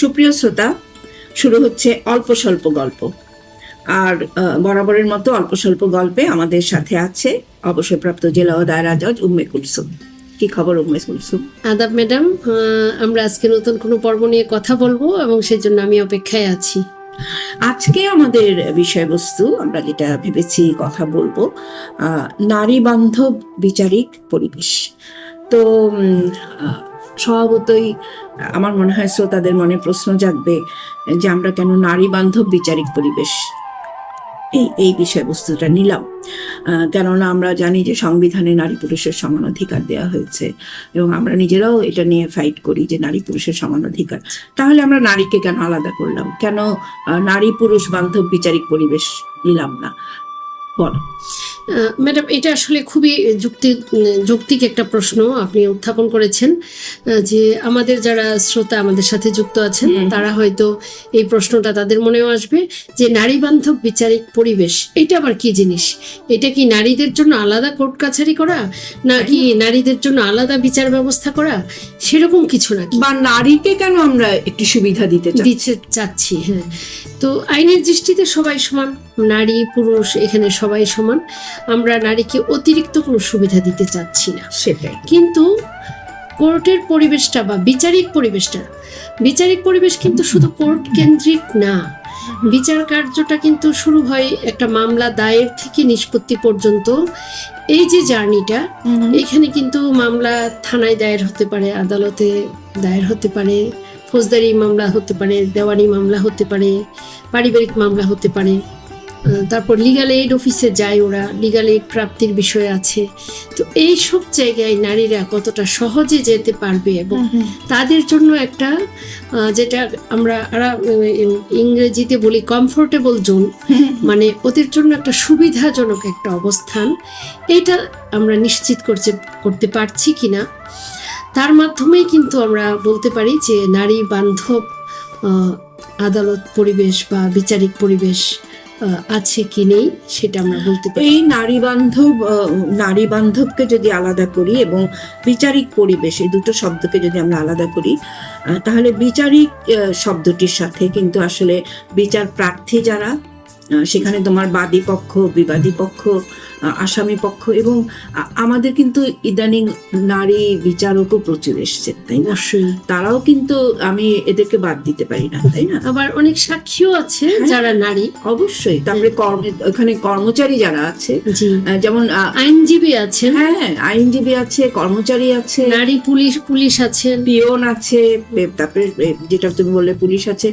সুপ্রিয় শ্রোতা শুরু হচ্ছে অল্প স্বল্প গল্প। আর বরাবরের মতো অল্প স্বল্প গল্পে আমাদের সাথে আছে অবসরপ্রাপ্ত জেলা ও দায়রা জজ উম্মে কুলসুম। কি খবর উম্মে কুলসুম? আদাব ম্যাডাম আমরা আজকে নতুন কোনো পর্ব নিয়ে কথা বলব এবং সেজন্য আমি অপেক্ষায় আছি। আজকে আমাদের বিষয়বস্তু আমরা যেটা ভেবেছি কথা বলব নারী বান্ধব বিচারিক পরিবেশ। তো স্বভাবতই আমার মনে হয় শ্রোতাদের মনে প্রশ্ন জাগবে যে আমরা কেন নারী বান্ধব বিচারিক পরিবেশ? এই এই বিষয়বস্তুটা নিলাম। কেননা আমরা জানি যে সংবিধানে নারী পুরুষের সমান অধিকার দেওয়া হয়েছে এবং আমরা নিজেরাও এটা নিয়ে ফাইট করি যে নারী পুরুষের সমান অধিকার। তাহলে আমরা নারীকে কেন আলাদা করলাম? কেন নারী পুরুষ বান্ধব বিচারিক পরিবেশ নিলাম না? বলো। ম্যাডাম এটা আসলে খুবই যুক্তি যৌক্তিক একটা প্রশ্ন আপনি উত্থাপন করেছেন যে আমাদের যারা শ্রোতা আমাদের সাথে যুক্ত আছেন তারা হয়তো এই প্রশ্নটা তাদের মনেও আসবে যে নারী বান্ধব বিচারিক পরিবেশ এটা আবার কি জিনিস? এটা কি নারীদের জন্য আলাদা কোর্ট কাছারি করা নাকি নারীদের জন্য আলাদা বিচার ব্যবস্থা করা? সেরকম কিছু নাকি? বা নারীকে কেন আমরা একটু সুবিধা দিতে দিতে চাচ্ছি হ্যাঁ। তো আইনের দৃষ্টিতে সবাই সমান নারী পুরুষ এখানে সবাই সমান আমরা নারীকে অতিরিক্ত কোনো সুবিধা দিতে চাচ্ছি না। সেটাই। কিন্তু কোর্টের পরিবেশটা বা বিচারিক পরিবেশটা বিচারিক পরিবেশ কিন্তু শুধু কোর্ট কেন্দ্রিক না বিচার কার্যটা কিন্তু শুরু হয় একটা মামলা দায়ের থেকে নিষ্পত্তি পর্যন্ত। এই যে জার্নিটা এখানে কিন্তু মামলা থানায় দায়ের হতে পারে আদালতে দায়ের হতে পারে ফৌজদারি মামলা হতে পারে দেওয়ানি মামলা হতে পারে পারিবারিক মামলা হতে পারে। তারপর লিগাল এইড অফিসে যায় ওরা লিগাল এইড প্রাপ্তির বিষয় আছে। তো এই সব জায়গায় নারীরা কতটা সহজে যেতে পারবে এবং তাদের জন্য একটা যেটা আমরা ইংরেজিতে বলি কমফোর্টেবল জোন মানে ওদের জন্য একটা সুবিধাজনক একটা অবস্থান। এটা আমরা নিশ্চিত করতে করতে পারছি কিনা। তার মাধ্যমেই কিন্তু আমরা বলতে পারি যে নারী বান্ধব আদালত পরিবেশ বা বিচারিক পরিবেশ আছে কি নেই সেটা আমরা বলতে পারি। এই নারী বান্ধব নারী বান্ধবকে যদি আলাদা করি এবং বিচারিক পরিবেশ এই দুটো শব্দকে যদি আমরা আলাদা করি তাহলে বিচারিক শব্দটির সাথে কিন্তু আসলে বিচার প্রার্থী যারা সেখানে তোমার বাদী পক্ষ বিবাদী পক্ষ আসামি পক্ষ এবং আমাদের কিন্তু ইদানিং নারী বিচারকও প্রচুর এসছে তাই না? তারাও কিন্তু আমি এদেরকে বাদ দিতে পারি না তাই না? আবার অনেক সাক্ষীও আছে হ্যাঁ। যারা নারী। অবশ্যই তারপরে কর্ম ওখানে কর্মচারী যারা আছে যেমন আইনজীবী আছে হ্যাঁ আইনজীবী আছে কর্মচারী আছে। নারী পুলিশ পুলিশ আছেন। পিয়ন আছে তারপরে যেটা তুমি বললে পুলিশ আছে।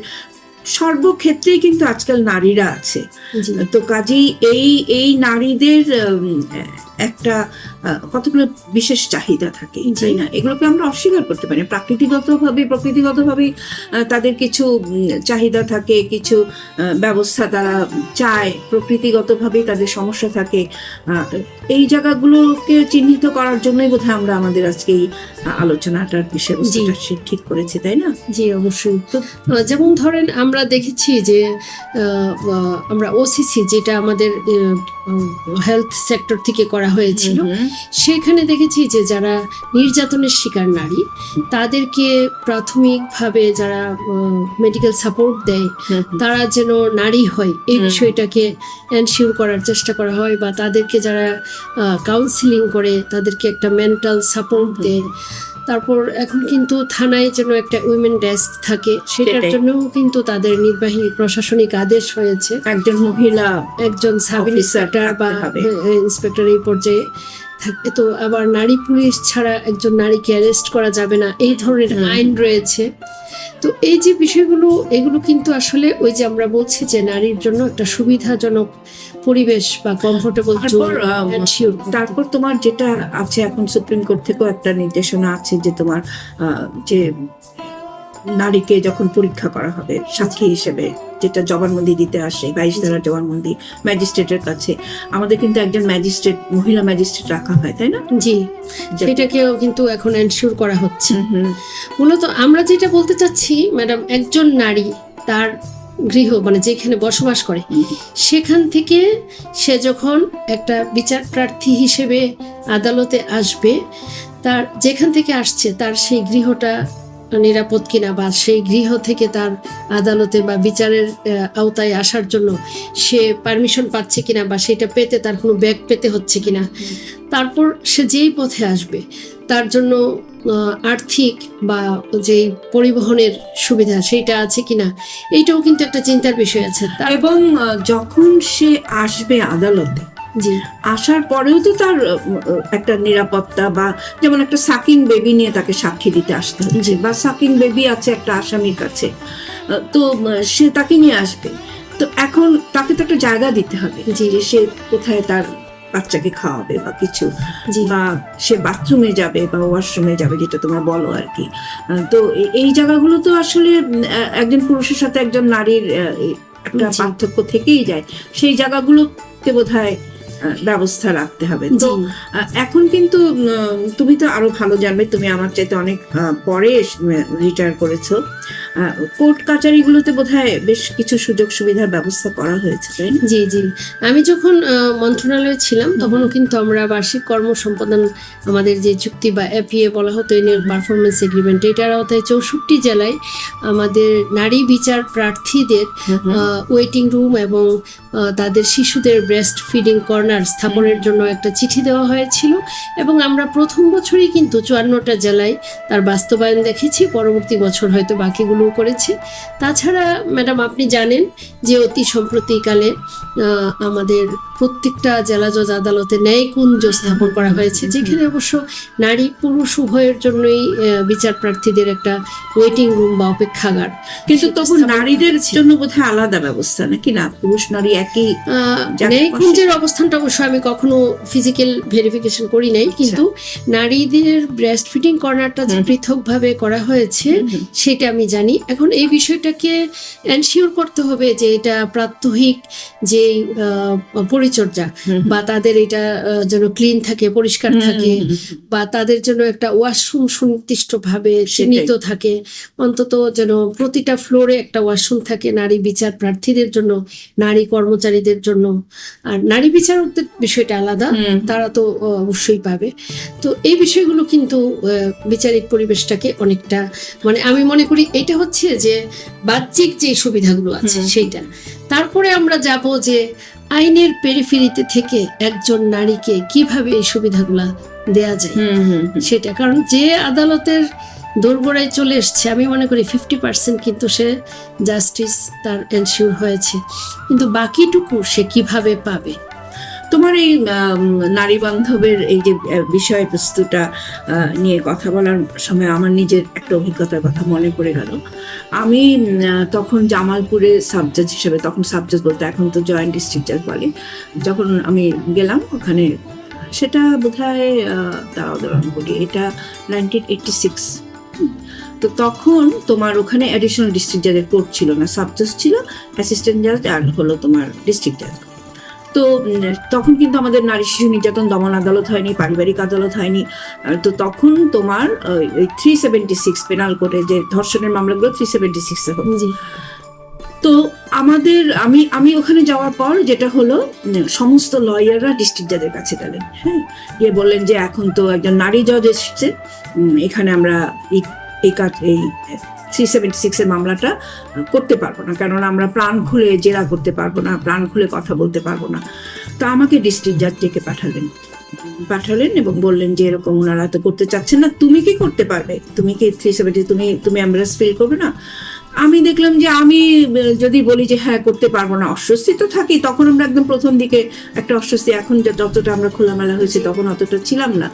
সর্বক্ষেত্রেই কিন্তু আজকাল নারীরা আছে। তো কাজেই এই এই নারীদের একটা কতগুলো বিশেষ চাহিদা থাকে। তাই না এগুলোকে আমরা অস্বীকার করতে পারি। প্রকৃতিগতভাবে আহ, তাদের কিছু চাহিদা থাকে কিছু ব্যবস্থা তারা চায় প্রকৃতিগতভাবেই তাদের সমস্যা থাকে। এই জায়গাগুলোকে চিহ্নিত করার জন্যই বোধহয় আমরা আমাদের আজকে এই আলোচনাটার বিষয়বস্তুটা সে- ঠিক করেছি তাই না? জি অবশ্যই। তো যেমন ধরেন আমরা দেখেছি যে আমরা ওসিসি যেটা আমাদের হেলথ সেক্টর থেকে করা হয়েছিল। সেখানে দেখেছি যে যারা নির্যাতনের শিকার নারী তাদেরকে প্রাথমিকভাবে যারা মেডিকেল সাপোর্ট দেয়। তারা যেন নারী হয় এই বিষয়টাকে এনশিওর করার চেষ্টা করা হয় বা তাদেরকে যারা কাউন্সিলিং করে তাদেরকে একটা মেন্টাল সাপোর্ট দেয়। তারপর এখন কিন্তু থানায় যেন একটা উইমেন ডেস্ক থাকে সেটার জন্য কিন্তু তাদের নির্বাহী প্রশাসনিক আদেশ হয়েছে। একজন মহিলা একজন সাব ইন্সপেক্টর বা ইন্সপেক্টর এই পর্যায়ে থাকবে। তো আবার নারী পুলিশ ছাড়া একজন নারীকে অ্যারেস্ট করা যাবে না। এই ধরনের। আইন রয়েছে। তো এই যে বিষয়গুলো এগুলো কিন্তু আসলে ওই যে আমরা বলছি যে নারীর জন্য একটা সুবিধাজনক পরিবেশ বা কমফোর্টেবল তারপর, তারপর তোমার যেটা আছে এখন সুপ্রিম কোর্ট থেকেও একটা নির্দেশনা আছে যে তোমার আহ, যে নারীকে যখন পরীক্ষা করা হবে সাক্ষী হিসেবে যেটা জবানবন্দি দিতে আসে বাইশ ধারা জবানবন্দি ম্যাজিস্ট্রেটের কাছে আমাদের কিন্তু একজন ম্যাজিস্ট্রেট মহিলা ম্যাজিস্ট্রেট রাখা হয় তাই না? জি। সেটাকেও কিন্তু এখন এনশিওর করা হচ্ছে। মূলত আমরা যেটা বলতে চাচ্ছি ম্যাডাম একজন নারী তার গৃহ মানে যেখানে বসবাস করে সেখান থেকে সে যখন একটা বিচার প্রার্থী হিসেবে আদালতে আসবে তার যেখান থেকে আসছে তার সেই গৃহটা নিরাপদ কিনা বা সেই গৃহ থেকে তার আদালতে বা বিচারের আওতায় আসার জন্য সে পারমিশন পাচ্ছে কিনা বা সেটা পেতে তার কোনো ব্যাগ পেতে হচ্ছে কিনা। তারপর সে যেই পথে আসবে, তার জন্য আর্থিক বা যেই পরিবহনের সুবিধা সেইটা আছে কিনা, এইটাও কিন্তু একটা চিন্তার বিষয় আছে। এবং যখন সে আসবে আদালতে জি। আসার পরেও তো তার একটা নিরাপত্তা বা যেমন একটা সাকিং বেবি নিয়ে তাকে সাক্ষী দিতে আসতে হচ্ছে বা সাকিং বেবি আছে একটা আসামির কাছে। তো সে তাকে নিয়ে আসবে। তো এখন তাকে তো একটা জায়গা দিতে হবে যে সে কোথায় তার বাচ্চাকে খাওয়াবে বা কিছু। বা সে বাথরুমে যাবে বা ওয়াশরুমে যাবে যেটা তোমরা বলো আর কি। তো এই জায়গাগুলো তো আসলে একজন পুরুষের সাথে একজন নারীর একটা পার্থক্য থেকেই যায়। সেই জায়গাগুলোকে বোধ হয় ব্যবস্থা রাখতে হবে। তো এখন কিন্তু তুমি তো আরও ভালো জানবে তুমি আমার চাইতে অনেক পরে রিটায়ার করেছ। কোর্ট কাচারিগুলোতে বোধহয় বেশ কিছু সুযোগ সুবিধার ব্যবস্থা করা হয়েছে তাই না? জি জি। আমি যখন মন্ত্রণালয়ে ছিলাম তখনও কিন্তু আমরা বার্ষিক কর্ম সম্পাদন আমাদের যে চুক্তি বা এপিএ বলা হতো পারফরমেন্স এগ্রিমেন্ট এটার আওতায় চৌষট্টি জেলায় আমাদের নারী বিচার প্রার্থীদের ওয়েটিং রুম এবং তাদের শিশুদের ব্রেস্ট ফিডিং কর্নার স্থাপনের জন্য একটা চিঠি দেওয়া হয়েছিল এবং আমরা প্রথম বছরই কিন্তু চুয়ান্নটা জেলায় তার বাস্তবায়ন দেখেছি। পরবর্তী বছর হয়তো বাকিগুলোও করেছি। তাছাড়া ম্যাডাম আপনি জানেন যে অতি সম্প্রতিকালে আমাদের প্রত্যেকটা জেলা জজ আদালতে ন্যায় কুঞ্জ স্থাপন করা হয়েছে। যেখানে অবশ্য নারী পুরুষ উভয়ের জন্যই বিচার প্রার্থীদের একটা ওয়েটিং রুম বা অপেক্ষাগার। কিন্তু তখন নারীদের জন্য বোধহয় আলাদা ব্যবস্থা নাকি? না পুরুষ নারী একই ন্যায়কুঞ্জের অবস্থানটা অবশ্য আমি কখনো ফিজিক্যাল ভেরিফিকেশন করি নাই কিন্তু নারীদের ব্রেস্ট ফিডিং কর্নারটা যে। পৃথকভাবে করা হয়েছে সেটা আমি জানি। এখন এই বিষয়টাকে এনশিওর করতে হবে যে এটা প্রাত্যহিক যে আহ, পরিচর্যা বা তাদের এটা যেন ক্লিন থাকে পরিষ্কার থাকে বা তাদের জন্য একটা ওয়াশরুম সুনির্দিষ্টভাবে সীমিত থাকে অন্তত যেন প্রতিটা ফ্লোরে একটা ওয়াশরুম থাকে নারী বিচার প্রার্থীদের জন্য নারী কর্মচারীদের জন্য। আর নারী বিচারকদের বিষয়টা আলাদা তারা তো অবশ্যই পাবে। তো এই বিষয়গুলো কিন্তু বিচারিক পরিবেশটাকে অনেকটা মানে আমি মনে করি এটা হচ্ছে যে বাহ্যিক যে সুবিধাগুলো আছে সেইটা। তারপরে আমরা যাব যে আইনের পেরিফেরিতে থেকে একজন নারীকে কীভাবে এই সুবিধাগুলা দেয়া যায়। সেটা কারণ যে আদালতের দোরগোড়ায় চলে এসছে আমি মনে করি ফিফটি পার্সেন্ট কিন্তু সে জাস্টিস তার এনশিওর হয়েছে। কিন্তু বাকিটুকু সে কীভাবে পাবে? তোমার এই নারী বান্ধবের এই যে বিষয়বস্তুটা নিয়ে কথা বলার সময় আমার নিজের একটা অভিজ্ঞতার কথা মনে পড়ে গেল। আমি তখন জামালপুরে সাবজাজ হিসেবে, তখন সাবজাজ বলতে এখন তো জয়েন্ট ডিস্ট্রিক্ট জাজ বলে, যখন আমি গেলাম ওখানে, সেটা বোধ হয় দাঁড়াও দাঁড়াও বলি, এটা নাইনটিন এইটটি সিক্স। তো তখন তোমার ওখানে অ্যাডিশনাল ডিস্ট্রিক্ট জাজের কোর্ট ছিল না, সাবজাজ ছিল অ্যাসিস্ট্যান্ট জাজ আর হলো তোমার ডিস্ট্রিক্ট জাজ তো তখন কিন্তু আমাদের নারী শিশু নির্যাতন দমন আদালত হয়নি পারিবারিক আদালত হয়নি। তো তখন তোমার ওই থ্রি সেভেন্টি সিক্স পেনাল কোর্টে যে ধর্ষণের মামলাগুলো থ্রি সেভেন্টি সিক্সে হতো তো আমাদের আমি আমি ওখানে যাওয়ার পর যেটা হলো সমস্ত লয়াররা ডিস্ট্রিক্ট জাজের কাছে গেলেন হ্যাঁ? গিয়ে বললেন যে এখন তো একজন নারী জজ এসছে এখানে আমরা এই কাজ এই থ্রি সেভেন্টি সিক্সের মামলাটা করতে পারব না, কেননা আমরা প্রাণ খুলে জেরা করতে পারব না, প্রাণ খুলে কথা বলতে পারব না। তা আমাকে ডিস্ট্রিক্ট জাজ ডেকে পাঠালেন পাঠালেন এবং বললেন যে এরকম ওনারা তো করতে চাচ্ছেন না। তুমি কি করতে পারবে? তুমি কি থ্রি সেভেন্টি, তুমি তুমি অ্যাম্বুলেন্স ফিল করবে না? আমি দেখলাম যে আমি যদি বলি যে হ্যাঁ করতে পারব না, অস্বস্তি তো থাকি তখন আমরা একদম প্রথম দিকে একটা অস্বস্তি, এখন যতটা আমরা খোলামেলা হয়েছি তখন অতটা ছিলাম না।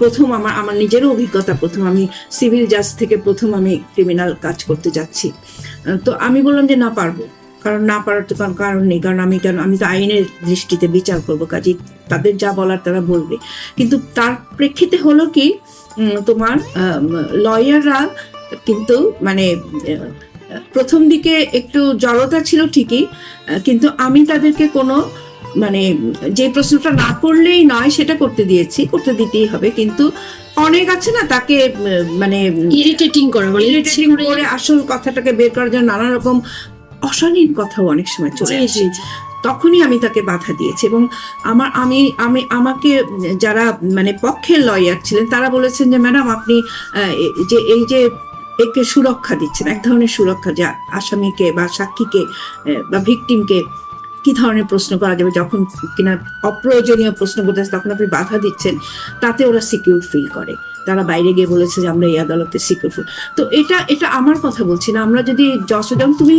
প্রথম আমার আমার নিজেরও অভিজ্ঞতা, প্রথম আমি সিভিল জাজ থেকে প্রথম আমি ক্রিমিনাল কাজ করতে যাচ্ছি। তো আমি বললাম যে না পারব, কারণ না পারার তো কোনো কারণ নেই, কারণ আমি কেন, আমি তো আইনের দৃষ্টিতে বিচার করব কাজে তাদের যা বলার তারা বলবে। কিন্তু তার প্রেক্ষিতে হলো কি তোমার লয়াররা কিন্তু মানে প্রথম দিকে একটু জড়তা ছিল ঠিকই কিন্তু আমি তাদেরকে কোনো মানে যে প্রশ্নটা না করলেই নয় সেটা করতে দিয়েছি করতে দিতেই হবে। কিন্তু অনেক আছে না তাকে মানে ইরিটেটিং করা ইচ্ছে করে- আসল কথাটাকে বের করার জন্য নানা রকম অশালীন কথাও অনেক সময় চলে আসে। তখনই আমি তাকে বাধা দিয়েছি এবং আমার আমি আমি আমাকে যারা মানে পক্ষের লয়ার ছিলেন তারা বলেছেন যে ম্যাডাম আপনি যে এই যে একে সুরক্ষা দিচ্ছেন, এক ধরনের সুরক্ষা যা আসামিকে বা সাক্ষীকে বা ভিকটিমকে কি ধরনের প্রশ্ন করা যাবে? যখন কিনা অপ্রয়োজনীয় প্রশ্ন করতেছে তখন আপনি বাধা দিচ্ছেন, তাতে ওরা সিকিউর ফিল করে। তারা বাইরে গিয়ে বলেছে যে আমরা এই আদালতে সিকিউর তো এটা এটা আমার কথা বলছি না। আমরা যদি যশোদম তুমি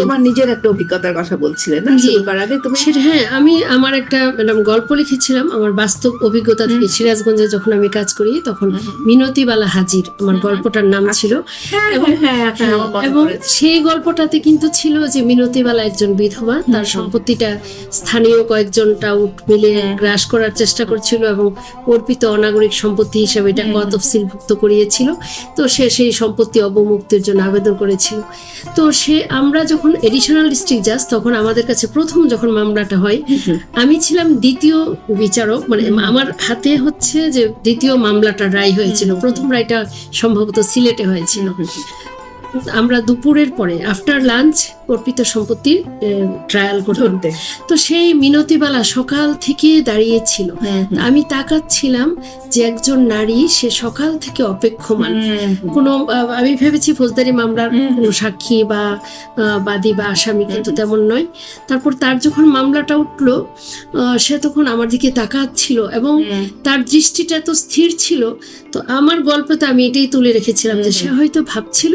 তোমার নিজের একটা অভিজ্ঞতার কথা বলছিলে না? শুরু করার আগে তুমি সেটা হ্যাঁ আমি আমার একটা ম্যাডাম গল্প লিখেছিলাম। আমার বাস্তব অভিজ্ঞতা থেকে সিরাজগঞ্জে যখন আমি কাজ করি তখন মিনতিবালা হাজির আমার গল্পটার নাম ছিল। হ্যাঁ এবং- হ্যাঁ হ্যাঁ সেই গল্পটাতে কিন্তু ছিল যে মিনতিবালা একজন বিধবা তার সম্পত্তিটা স্থানীয় কয়েকজন টাউট মিলে গ্রাস করার চেষ্টা করছিল এবং অর্পিত অনাগরিক সম্পত্তি হিসেবে এটা ক তফসিলভুক্ত করিয়েছিল তো সে সেই সম্পত্তি অবমুক্তির জন্য আবেদন করেছিল। তো সে আমরা যখন এডিশনাল ডিস্ট্রিক্ট জাজ তখন আমাদের কাছে প্রথম যখন মামলাটা হয় আমি ছিলাম দ্বিতীয় বিচারক মানে আমার হাতে হচ্ছে যে দ্বিতীয় মামলাটা রায় হয়েছিল প্রথম রায়টা সম্ভবত সিলেটে হয়েছিল। আমরা দুপুরের পরে আফটার লাঞ্চ অর্পিত সম্পত্তির ট্রায়াল ধরতে। তো সেই মিনতিবালা সকাল থেকে দাঁড়িয়েছিল। আমি তাকাচ্ছিলাম যে একজন নারী সে সকাল থেকে অপেক্ষমান। কোনো আমি ভেবেছি ফৌজদারি মামলার কোনো সাক্ষী বা বাদী বা আসামি কিন্তু তেমন নয়। তারপর তার যখন মামলাটা উঠল আহ, সে তখন আমার দিকে তাকাচ্ছিল এবং তার দৃষ্টিটা এত স্থির ছিল। তো আমার গল্পতে আমি এটাই তুলে রেখেছিলাম যে সে হয়তো ভাবছিল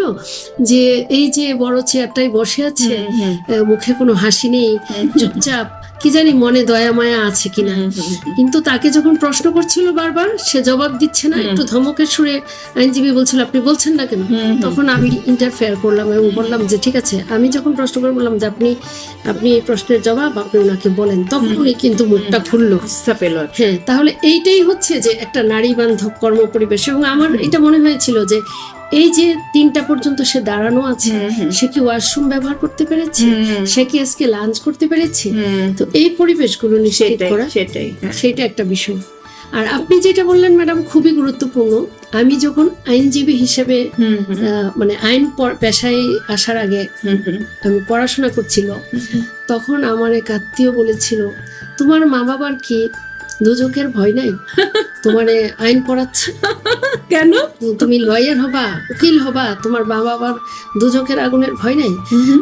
যে এই যে বড় চেয়ারটায় বসে আছে আহ, মুখে কোনো হাসি নেই চুপচাপ। কি জানি মনে দয়া মায়া আছে কিনা। কিন্তু তাকে যখন প্রশ্ন করছিল বারবার সে জবাব দিচ্ছে না। একটু ধমকের সুরে আইনজীবী বলছিল আপনি বলছেন না কেন? তখন আমি ইন্টারফেয়ার করলাম এবং বললাম যে ঠিক আছে। আমি যখন প্রশ্ন করে বললাম যে আপনি আপনি এই প্রশ্নের জবাব আপনি ওনাকে বলেন। তখন উনি কিন্তু মুখটা খুললো। পেল হ্যাঁ তাহলে এইটাই হচ্ছে যে একটা নারী বান্ধব কর্মপরিবেশ। এবং আমার এটা মনে হয়েছিল যে এই যে তিনটা পর্যন্ত সে দাঁড়ানো আছে সে কি ওয়াশরুম ব্যবহার করতে পেরেছে? সে কি আজকে লাঞ্চ করতে পেরেছে? তো এই পরিবেশগুলো নিশ্চিত করা সেটাই হ্যাঁ। সেটা একটা বিষয়। আর আপনি যেটা বললেন ম্যাডাম খুবই গুরুত্বপূর্ণ। আমি যখন আইনজীবী হিসেবে মানে আইন পেশায় আসার আগে আমি পড়াশোনা করছিল তখন আমার এক আত্মীয় বলেছিল তোমার মা বাবার কি দুজকের ভয় নাই? তোমারে আইন পড়াচ্ছে। কেন? তুমি লয়ার হবা উকিল হবা তোমার মা বাবার দুজকের আগুনের ভয় নাই?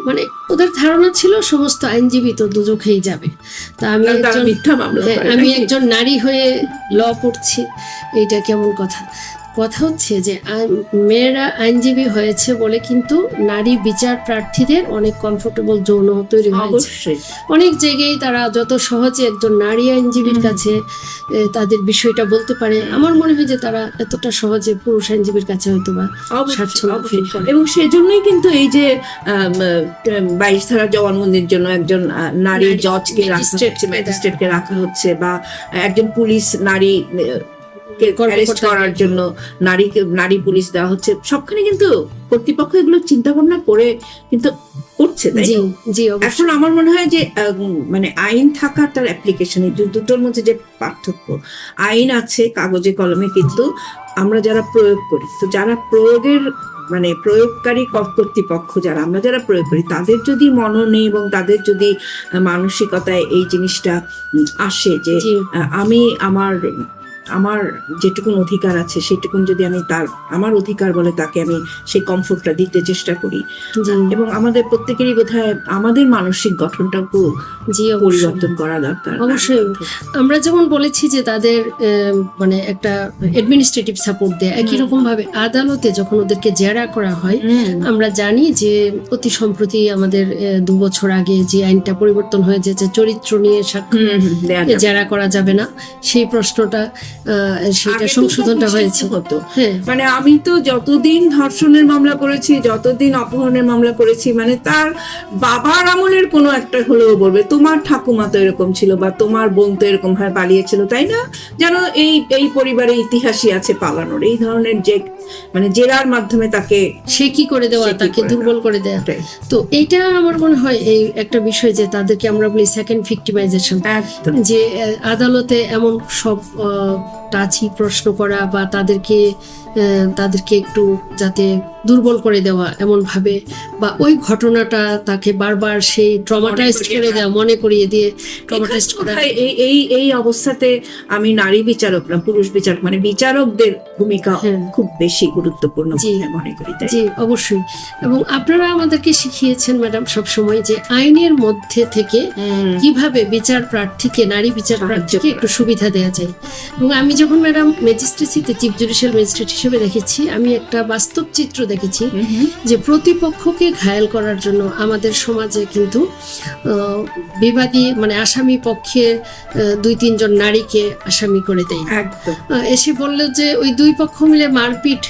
মানে ওদের ধারণা ছিল সমস্ত আইনজীবী তো দুজকেই যাবে। তা আমি একজন হ্যাঁ, আমি একজন নারী হয়ে ল পড়ছি এইটা কেমন কথা? কথা হচ্ছে যে মেয়েরা আইনজীবী হয়েছে বলে কিন্তু নারী বিচার প্রার্থীদের অনেক কমফোর্টেবল যৌন তৈরি হয়েছে। অনেক জায়গায় তারা যত সহজে একজন নারী আইনজীবীর কাছে তাদের বিষয়টা বলতে পারে। আমার মনে হয় যে তারা এতটা সহজে পুরুষ আইনজীবীর কাছে হয়তো বা। এবং সেজন্যই কিন্তু এই যে বাইশ ধারা জবানবন্দির জন্য একজন নারী জজকে রাখা হচ্ছে ম্যাজিস্ট্রেটকে রাখা হচ্ছে বা একজন পুলিশ নারী অ্যারেস্ট করার জন্য নারীকে নারী পুলিশ দেওয়া হচ্ছে সবখানে কিন্তু কর্তৃপক্ষ এগুলো চিন্তা ভাবনা করে কিন্তু করছে জি এখন আমার মনে হয় যে মানে আইন থাকা তার অ্যাপ্লিকেশন দুটোর মধ্যে যে পার্থক্য আইন আছে কাগজে কলমে কিন্তু আমরা যারা প্রয়োগ করি তো যারা প্রয়োগের মানে প্রয়োগকারী কর্তৃপক্ষ যারা আমরা যারা প্রয়োগ করি তাদের যদি মননে এবং তাদের যদি মানসিকতায় এই জিনিসটা আসে যে আমি আমার আমার যেটুকুন অধিকার আছে সেটুকুন যদি আমি তার আমার অধিকার বলে তাকে আমি সেই কমফোর্টটা দিতে চেষ্টা করি এবং আমাদের প্রত্যেকেরই বোধহয় আমাদের মানসিক অবশ্যই পরিবর্তন করা দরকার অবশ্যই। আমরা যেমন বলেছি যে তাদের মানে একটা অ্যাডমিনিস্ট্রেটিভ সাপোর্ট দেয় একই। রকম ভাবে আদালতে যখন ওদেরকে জেরা করা হয় আমরা জানি যে অতি সম্প্রতি আমাদের দু বছর আগে যে আইনটা পরিবর্তন হয়েছে যে চরিত্র নিয়ে যাবে। জেরা করা যাবে না সেই প্রশ্নটা সেটা সংশোধনটা হয়েছে। হতো হ্যাঁ। মানে আমি তো যতদিন ধর্ষণের মামলা করেছি যতদিন অপহরণের মামলা করেছি মানে তার বাবার আমলের কোনো একটা হলেও বলবে তোমার ঠাকুমা তো এরকম ছিল বা তোমার বোন তো এরকম ভাবে পালিয়েছিল তাই না? যেন এই এই পরিবারে ইতিহাসই আছে পালানোর। এই ধরনের যে মানে জেরার মাধ্যমে তাকে সে কি করে দেওয়া তাকে দুর্বল করে দেয়া। তো এইটা আমার মনে হয় এই একটা বিষয় যে তাদেরকে আমরা বলি সেকেন্ড ভিক্টিমাইজেশন একদম। যে আদালতে এমন সব টাচি প্রশ্ন করা বা তাদেরকে তাদেরকে একটু যাতে দুর্বল করে দেওয়া এমন ভাবে বা ওই ঘটনাটা তাকে বারবার সেই ট্রমাটাইজ করে দেওয়া। মনে করিয়ে দিয়ে ট্রমাটাইজ করা এই এই এই অবস্থাতে আমি নারী বিচারক না পুরুষ বিচারক মানে বিচারকদের ভূমিকা হ্যাঁ। খুব বেশি গুরুত্বপূর্ণ জি। মনে করি জি অবশ্যই এবং আপনারা আমাদেরকে শিখিয়েছেন ম্যাডাম সবসময় যে আইনের মধ্যে থেকে কীভাবে বিচার প্রার্থীকে নারী বিচার প্রার্থীকে একটু সুবিধা দেওয়া যায় এবং আমি যখন ম্যাডাম ম্যাজিস্ট্রেসিতে চিফ জুডিশিয়াল ম্যাজিস্ট্রেট হিসেবে দেখেছি আমি একটা বাস্তব চিত্র দেখেছি। যে প্রতিপক্ষকে ঘায়াল করার জন্য আমাদের সমাজে কিন্তু বিবাদী মানে আসামি পক্ষে দুই তিনজন নারীকে আসামি করে দেয়। এসে বলল যে ওই দুই পক্ষ মিলে মারপিট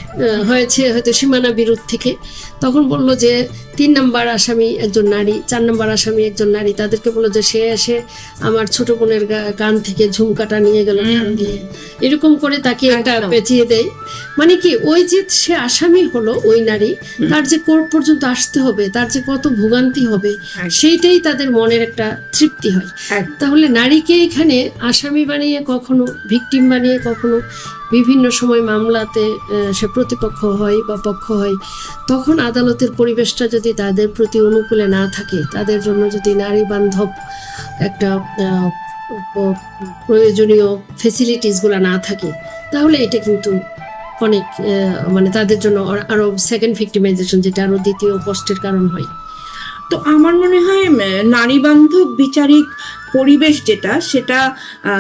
হয়েছে হয়তো সীমানা বিরোধ থেকে। তখন বলল যে তিন নম্বর আসামি একজন নারী চার নম্বর আসামি একজন নারী। তাদেরকে বলল যে সে এসে আমার ছোট বোনের গা- কান থেকে ঝুমকাটা নিয়ে গেল এরকম করে তাকে একটা পেঁচিয়ে দেয়। মানে কি ওই যে সে আসামি হলো ওই নারী তার যে কোর্ট পর্যন্ত আসতে হবে তার যে কত ভোগান্তি হবে সেইটাই তাদের মনের একটা তৃপ্তি হয়। তাহলে নারীকে এখানে আসামি বানিয়ে কখনো ভিকটিম বানিয়ে কখনো বিভিন্ন সময় মামলাতে সে প্রতিপক্ষ হয় বা পক্ষ হয়, তখন আদালতের পরিবেশটা যদি তাদের প্রতি অনুকূলে না থাকে, তাদের জন্য যদি নারী বান্ধব একটা প্রয়োজনীয় ফেসিলিটিসগুলো না থাকে, তাহলে এটা কিন্তু অনেক মানে তাদের জন্য আর- আরও সেকেন্ড ভিক্টিমাইজেশন যেটা আরও দ্বিতীয় কষ্টের কারণ হয়। তো আমার মনে হয় নারী বান্ধব বিচারিক পরিবেশ যেটা সেটা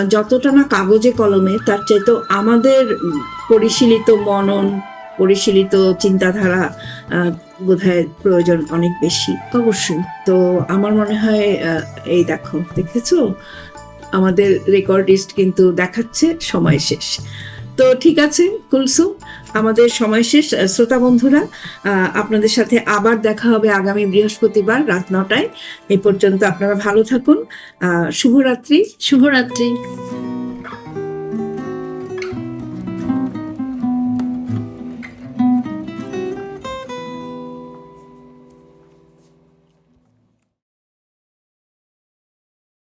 যতটা না কাগজে কলমে তার চাইতে আমাদের পরিশীলিত মনন পরিশীলিত চিন্তাধারা বোধহয় প্রয়োজন অনেক বেশি। অবশ্যই। তো আমার মনে হয় এই দেখো দেখেছ? আমাদের রেকর্ডিস্ট কিন্তু দেখাচ্ছে সময় শেষ। তো ঠিক আছে কুলসুম আমাদের সময় শেষ। শ্রোতা বন্ধুরা আপনাদের সাথে আবার দেখা হবে আগামী বৃহস্পতিবার রাত নটায়। এ পর্যন্ত আপনারা ভালো থাকুন। শুভরাত্রি। শুভরাত্রি।